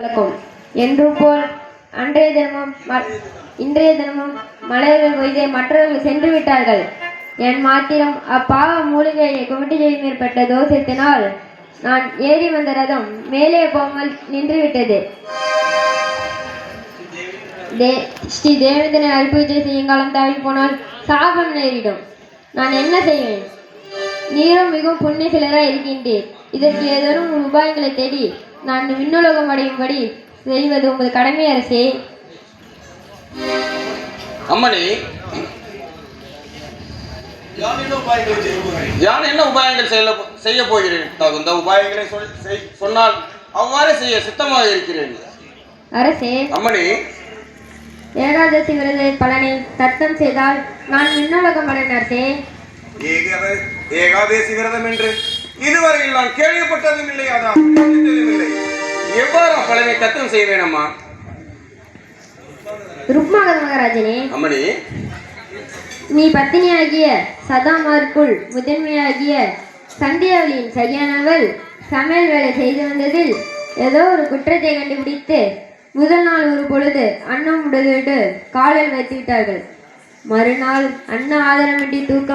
வழக்கம் என்று போல் அன்றைய தினமும் இன்றைய தினமும் மலையர்கள் கொய்தே மற்றவர்கள் சென்று விட்டார்கள். என் மாத்திரம் அப்பாவ மூலிகையை குமட்டி செய்ய மேற்பட்ட தோஷத்தினால் நான் ஏறி வந்த ரதம் மேலே போகாமல் நின்றுவிட்டது தே ஸ்ரீ தேவேந்திரன் அற்புஜை செய்யும் காலம் தவறி போனால் சாபம் நேரிடும். நான் என்ன செய்வேன்? நீரும் மிகவும் புண்ணிய சிலராக இருக்கின்றேன் இதற்கு ஏதேனும் ஒரு உபாயங்களை தேடி நான் விண்ணுலகம் அடையும்படி செய்வது உமது கடமை அரசே. அம்மணி யான் என்ன உபாயங்கள் செய்ய செய்ய போகிறேன்? தகுந்த உபாயங்களை சொல் சொன்னால் அவ்வாறே செய்ய சித்தமாக இருக்கிறேன். அரசே அம்மணி ஏகாதசி விரத பலனை தத்தம் செய்தால் நான் விண்ணுலகம் அடைந்த அரசே. ஏகாதேசி விரதம் என்று இதுவரையில் நான் கேள்விப்பட்டதும் இல்லை அதான் இல்லை. எவ்வாறு பலனை தத்தம் செய்வேன் அம்மா? ருக்மாகத மகாராஜனே அம்மணி. நீ பத்தினியாகிய சதாமார்க்குள் முதன்மையாகிய சந்தியாவளியின் சரியானவள் சமையல் வேலை செய்து வந்ததில் ஏதோ ஒரு குற்றத்தை கண்டுபிடித்து முதல் நாள் ஒரு பொழுது அன்னம் உடலிட்டு காலில் வைத்து விட்டார்கள். மறுநாள் அன்ன ஆதாரமின்றி தூக்கம்